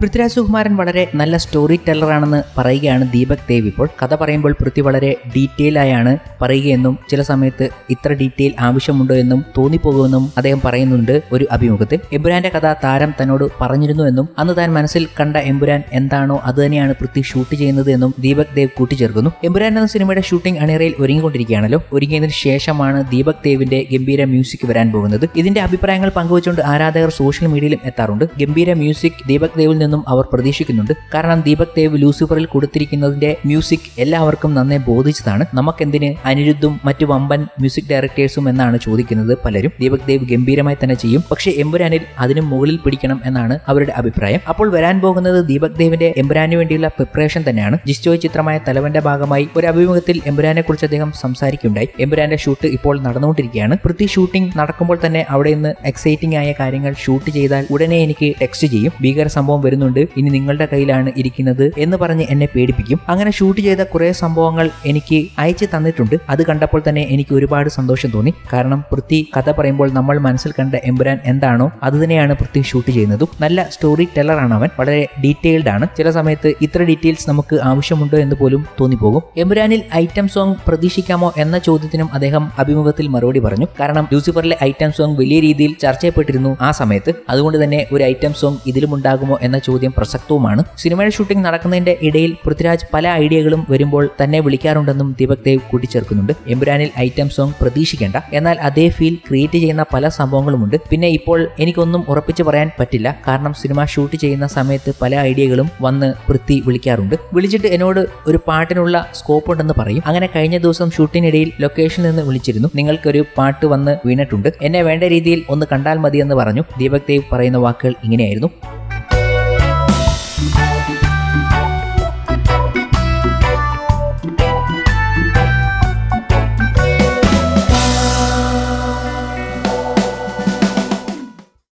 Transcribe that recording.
പൃഥ്വിരാജ് സുകുമാരൻ വളരെ നല്ല സ്റ്റോറി ടെല്ലറാണെന്ന് പറയുകയാണ് ദീപക് ദേവ് ഇപ്പോൾ. കഥ പറയുമ്പോൾ പൃഥ്വി വളരെ ഡീറ്റെയിൽ ആയാണ് പറയുകയെന്നും ചില സമയത്ത് ഇത്ര ഡീറ്റെയിൽ ആവശ്യമുണ്ടോ എന്നും തോന്നിപ്പോകുമെന്നും അദ്ദേഹം പറയുന്നുണ്ട് ഒരു അഭിമുഖത്തിൽ. എമ്പുരാന്റെ കഥ താരം തന്നോട് പറഞ്ഞിരുന്നു എന്നും അന്ന് താൻ മനസ്സിൽ കണ്ട എമ്പുരാൻ എന്താണോ അത് തന്നെയാണ് പൃഥ്വി ഷൂട്ട് ചെയ്യുന്നത് എന്നും ദീപക് ദേവ് കൂട്ടിച്ചേർക്കുന്നു. എമ്പുരാൻ എന്ന സിനിമയുടെ ഷൂട്ടിംഗ് അണിയറയിൽ ഒരുങ്ങിക്കൊണ്ടിരിക്കുകയാണല്ലോ. ഒരുങ്ങിയതിനു ശേഷമാണ് ദീപക് ദേവിന്റെ ഗംഭീര മ്യൂസിക് വരാൻ പോകുന്നത്. ഇതിന്റെ അഭിപ്രായങ്ങൾ പങ്കുവച്ചുകൊണ്ട് ആരാധകർ സോഷ്യൽ മീഡിയയിലും എത്താറുണ്ട്. ഗംഭീര മ്യൂസിക് ദീപക് ദേവിൽ നിന്നും അവർ പ്രതീക്ഷിക്കുന്നുണ്ട്. കാരണം ദീപക് ദേവ് ലൂസിഫറിൽ കൊടുത്തിരിക്കുന്നതിന്റെ മ്യൂസിക് എല്ലാവർക്കും നന്നെ ബോധിച്ചതാണ്. നമുക്കെന്തിന് അനിരുദ്ധും മറ്റു വമ്പൻ മ്യൂസിക് ഡയറക്ടേഴ്സും എന്നാണ് ചോദിക്കുന്നത് പലരും. ദീപക് ദേവ് ഗംഭീരമായി തന്നെ ചെയ്യും. പക്ഷേ എമ്പുരാനിൽ അതിനും മുകളിൽ പിടിക്കണം എന്നാണ് അവരുടെ അഭിപ്രായം. അപ്പോൾ വരാൻ പോകുന്നത് ദീപക് ദേവിന്റെ എമ്പുരാനു വേണ്ടിയുള്ള പ്രിപ്പറേഷൻ തന്നെയാണ്. ജിസ്റ്റോയ് ചിത്രമായ തലവന്റെ ഭാഗമായി ഒരു അഭിമുഖത്തിൽ എമ്പുരാനെ കുറിച്ച് അദ്ദേഹം സംസാരിക്കുണ്ടായി എമ്പുരാന്റെ ഷൂട്ട് ഇപ്പോൾ നടന്നുകൊണ്ടിരിക്കുകയാണ്. പ്രതി ഷൂട്ടിംഗ് നടക്കുമ്പോൾ തന്നെ അവിടെ നിന്ന് എക്സൈറ്റിംഗ് ആയ കാര്യങ്ങൾ ഷൂട്ട് ചെയ്താൽ ഉടനെ എനിക്ക് ടെക്സ്റ്റ് ചെയ്യും. ഭീകര സംഭവം വരുന്നുണ്ട് ഇനി നിങ്ങളുടെ കയ്യിലാണ് ഇരിക്കുന്നത് എന്ന് പറഞ്ഞ് എന്നെ പേടിപ്പിക്കും. അങ്ങനെ ഷൂട്ട് ചെയ്ത കുറെ സംഭവങ്ങൾ എനിക്ക് അയച്ചു തന്നിട്ടുണ്ട്. അത് കണ്ടപ്പോൾ തന്നെ എനിക്ക് ഒരുപാട് സന്തോഷം തോന്നി. കാരണം പൃഥ്വി കഥ പറയുമ്പോൾ നമ്മൾ മനസ്സിൽ കണ്ട എമ്പുരാൻ എന്താണോ അത് തന്നെയാണ് പൃഥ്വി ഷൂട്ട് ചെയ്യുന്നതും. നല്ല സ്റ്റോറി ടെല്ലർ ആണ് അവൻ വളരെ ഡീറ്റെയിൽഡ് ആണ്. ചില സമയത്ത് ഇത്ര ഡീറ്റെയിൽസ് നമുക്ക് ആവശ്യമുണ്ടോ എന്ന് പോലും തോന്നിപ്പോകും. എമ്പുരാനിൽ ഐറ്റം സോങ് പ്രതീക്ഷിക്കാമോ എന്ന ചോദ്യത്തിനും അദ്ദേഹം അഭിമുഖത്തിൽ മറുപടി പറഞ്ഞു. കാരണം ലൂസിഫറിലെ ഐറ്റം സോങ് വലിയ രീതിയിൽ ചർച്ചയപ്പെട്ടിരുന്നു ആ സമയത്ത്. അതുകൊണ്ട് തന്നെ ഒരു ഐറ്റം സോങ് ഇതിലും ഉണ്ടാകുമോ എന്ന ചോദ്യം പ്രസക്തവുമാണ്. സിനിമയുടെ ഷൂട്ടിംഗ് നടക്കുന്നതിന്റെ ഇടയിൽ പൃഥ്വിരാജ് പല ഐഡിയകളും വരുമ്പോൾ തന്നെ വിളിക്കാറുണ്ടെന്നും ദീപക് ദേവ് കൂട്ടിച്ചേർക്കുന്നുണ്ട്. എമ്പുരാനിൽ ഐറ്റം സോങ് പ്രതീക്ഷിക്കേണ്ട. എന്നാൽ അതേ ഫീൽ ക്രിയേറ്റ് ചെയ്യുന്ന പല സംഭവങ്ങളുമുണ്ട്. പിന്നെ ഇപ്പോൾ എനിക്കൊന്നും ഉറപ്പിച്ച് പറയാൻ പറ്റില്ല. കാരണം സിനിമ ഷൂട്ട് ചെയ്യുന്ന സമയത്ത് പല ഐഡിയകളും വന്ന് പൃഥ്വി വിളിക്കാറുണ്ട്. വിളിച്ചിട്ട് എന്നോട് ഒരു പാട്ടിനുള്ള സ്കോപ്പ് ഉണ്ടെന്ന് പറയും. അങ്ങനെ കഴിഞ്ഞ ദിവസം ഷൂട്ടിനിടയിൽ ലൊക്കേഷനിൽ നിന്ന് വിളിച്ചിരുന്നു. നിങ്ങൾക്കൊരു പാട്ട് വന്ന് വീണിട്ടുണ്ട്. എന്നെ വേണ്ട രീതിയിൽ ഒന്ന് കണ്ടാൽ മതിയെന്ന് പറഞ്ഞു. ദീപക് ദേവ് പറയുന്ന വാക്കുകൾ ഇങ്ങനെയായിരുന്നു.